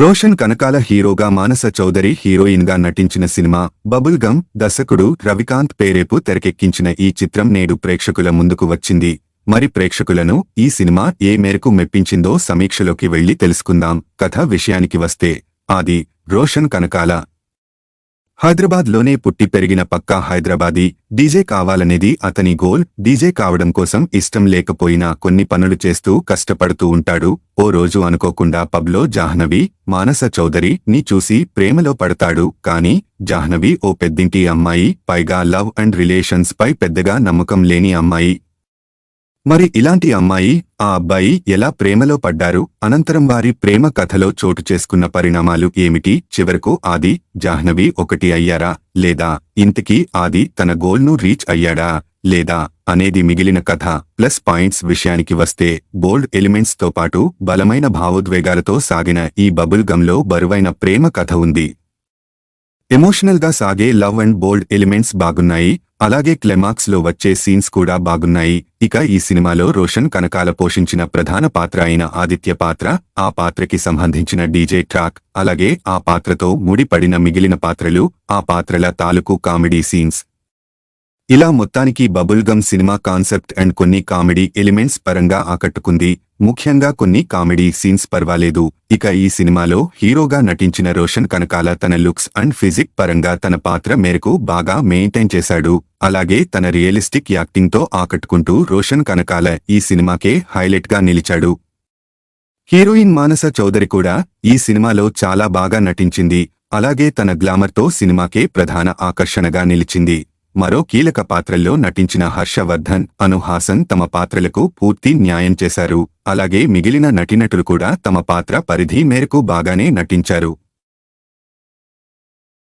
రోషన్ కనకాల హీరోగా మానస చౌదరి హీరోయిన్గా నటించిన సినిమా బబుల్ గమ్ దర్శకుడు రవికాంత్ పేరేపు తెరకెక్కించిన ఈ చిత్రం నేడు ప్రేక్షకుల ముందుకు వచ్చింది. మరి ప్రేక్షకులను ఈ సినిమా ఏ మేరకు మెప్పించిందో సమీక్షలోకి వెళ్ళి తెలుసుకుందాం. కథ విషయానికి వస్తే ఆది రోషన్ కనకాల హైదరాబాద్లోనే పుట్టి పెరిగిన పక్కా హైదరాబాదీ డీజే కావాలనేది అతని గోల్. డీజే కావడం కోసం ఇష్టం లేకపోయినా కొన్ని పనులు చేస్తూ కష్టపడుతూ ఉంటాడు. ఓ రోజు అనుకోకుండా పబ్లో జాహ్నవి మానస చౌదరి ని చూసి ప్రేమలో పడతాడు. కాని జాహ్నవి ఓ పెద్దింటి అమ్మాయి పైగా లవ్ అండ్ రిలేషన్స్ పై పెద్దగా నమ్మకం లేని అమ్మాయి. మరి ఇలాంటి అమ్మాయి ఆ అబ్బాయి ఎలా ప్రేమలో పడ్డారు? అనంతరం వారి ప్రేమ కథలో చోటు చేసుకున్న పరిణామాలు ఏమిటి? చివరకు ఆది జాహ్నవి ఒకటి అయ్యారా? లేదా ఇంతకీ ఆది తన గోల్ను రీచ్ అయ్యాడా? లేదా అనేది మిగిలిన కథ ప్లస్ పాయింట్స్ విషయానికి వస్తే బోల్డ్ ఎలిమెంట్స్తో పాటు బలమైన భావోద్వేగాలతో సాగిన ఈ బబుల్ గమ్లో బరువైన ప్రేమ కథ ఉంది. ఎమోషనల్గా సాగే లవ్ అండ్ బోల్డ్ ఎలిమెంట్స్ బాగున్నాయి. అలాగే క్లెమాక్స్లో వచ్చే సీన్స్ కూడా బాగున్నాయి. ఇక ఈ సినిమాలో రోషన్ కనకాల పోషించిన ప్రధాన పాత్ర అయిన ఆదిత్య పాత్ర ఆ పాత్రకి సంబంధించిన డీజే ట్రాక్ అలాగే ఆ పాత్రతో ముడిపడిన మిగిలిన పాత్రలు ఆ పాత్రల తాలూకు కామెడీ సీన్స్. ఇలా మొత్తానికి bubble gum cinema concept and కొన్ని కామెడీ ఎలిమెంట్స్ పరంగా ఆకట్టుకుంది. ముఖ్యంగా కొన్ని కామెడీ సీన్స్ పర్వాలేదు. ఇక ఈ సినిమాలో హీరోగా నటించిన రోషన్ కనకాల తన లుక్స్ అండ్ ఫిజిక్ పరంగా తన పాత్ర మేరకు బాగా మెయింటైన్ చేశాడు. అలాగే తన రియలిస్టిక్ యాక్టింగ్తో ఆకట్టుకుంటూ రోషన్ కనకాల ఈ సినిమాకే హైలైట్గా నిలిచాడు. హీరోయిన్ మానస చౌదరి కూడా ఈ సినిమాలో చాలా బాగా నటించింది. అలాగే తన గ్లామర్తో సినిమాకే ప్రధాన ఆకర్షణగా నిలిచింది. మరో కీలక పాత్రల్లో నటించిన హర్షవర్ధన్ అనుహాసన్ తమ పాత్రలకు పూర్తి న్యాయం చేశారు. అలాగే మిగిలిన నటినటులు కూడా తమ పాత్ర పరిధి మేరకు బాగానే నటించారు.